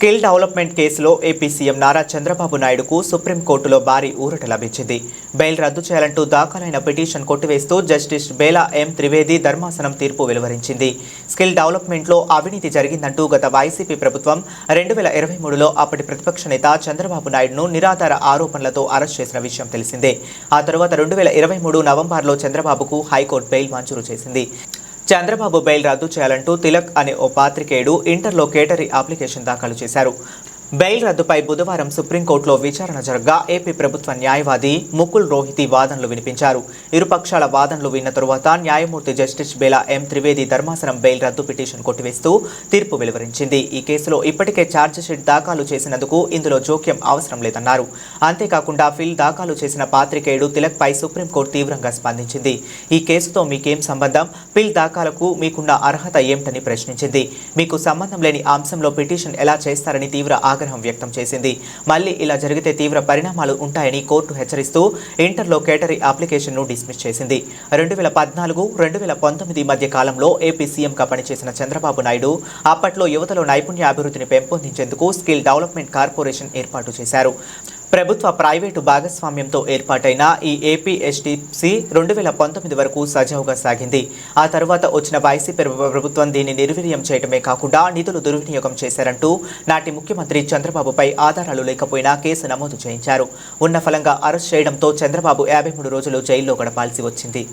Skill development కేసులో AP CM Nara Chandrababu నాయుడుకు సుప్రీంకోర్టులో భారీ ఊరట లభించింది. బెయిల్ రద్దు చేయాలంటూ దాఖలైన పిటిషన్ కొట్టివేస్తూ జస్టిస్ బేలా ఎం త్రివేది ధర్మాసనం తీర్పు వెలువరించింది. స్కిల్ డెవలప్మెంట్లో అవినీతి జరిగిందంటూ గత వైసీపీ ప్రభుత్వం రెండు వేల ఇరవై మూడులో అప్పటి ప్రతిపక్ష నేత చంద్రబాబు నాయుడును నిరాధార ఆరోపణలతో అరెస్ట్ చేసిన విషయం తెలిసిందే. ఆ తరువాత రెండు వేల ఇరవై మూడు నవంబర్లో చంద్రబాబుకు హైకోర్టు బెయిల్ మంజూరు చేసింది. చంద్రబాబు బెయిల్ రద్దు చేయాలంటూ తిలక్ అనే ఓ పాత్రికేయుడు ఇంటర్లో కేటరీ అప్లికేషన్ దాఖలు చేశారు. బెయిల్ రద్దుపై బుధవారం సుప్రీంకోర్టులో విచారణ జరగగా ఏపీ ప్రభుత్వ న్యాయవాది ముకుల్ రోహితి వాదనలు వినిపించారు. ఇరుపక్షాల వాదనలు విన్న తరువాత న్యాయమూర్తి జస్టిస్ బేలా ఎం త్రివేది ధర్మాసనం బెయిల్ రద్దు పిటిషన్ కొట్టివేస్తూ తీర్పు వెలువరించింది. ఈ కేసులో ఇప్పటికే ఛార్జిషీట్ దాఖలు చేసినందుకు ఇందులో జోక్యం అవసరం లేదన్నారు. అంతేకాకుండా ఫిల్ దాఖలు చేసిన పాత్రికేయుడు తిలక్ పై సుప్రీంకోర్టు తీవ్రంగా స్పందించింది. ఈ కేసుతో మీకేం సంబంధం? పిల్ దాఖలకు మీకున్న అర్హత ఏమిటని ప్రశ్నించింది. మీకు సంబంధం లేని అంశంలో పిటిషన్ ఎలా చేస్తారని తీవ్ర ఆగ్రహం వ్యక్తం చేసింది. మళ్ళీ ఇలా జరిగితే తీవ్ర పరిణామాలు ఉంటాయని కోర్టు హెచ్చరిస్తూ ఇంటర్లో కేటరీ అప్లికేషన్ను డిస్మిస్ చేసింది. రెండు వేల పద్నాలుగు రెండు వేల పంతొమ్మిది మధ్య కాలంలో ఏపీ సీఎంగా పనిచేసిన చంద్రబాబు నాయుడు అప్పట్లో యువతలో నైపుణ్య అభివృద్ధిని పెంపొందించేందుకు స్కిల్ డెవలప్మెంట్ కార్పొరేషన్ ఏర్పాటు చేశారు. ప్రభుత్వ ప్రైవేటు భాగస్వామ్యంతో ఏర్పాటైన ఈ ఏపీఎస్టీసీ రెండు వేల పంతొమ్మిది వరకు సజావుగా సాగింది. ఆ తర్వాత వచ్చిన వైసీపీ ప్రభుత్వం దీన్ని నిర్వీర్యం చేయడమే కాకుండా నిధులు దుర్వినియోగం చేశారంటూ నాటి ముఖ్యమంత్రి చంద్రబాబుపై ఆధారాలు లేకపోయినా కేసు నమోదు చేయించారు. ఉన్న ఫలంగా అరెస్ట్ చేయడంతో చంద్రబాబు యాభై మూడు రోజులు జైల్లో గడపాల్సి వచ్చింది.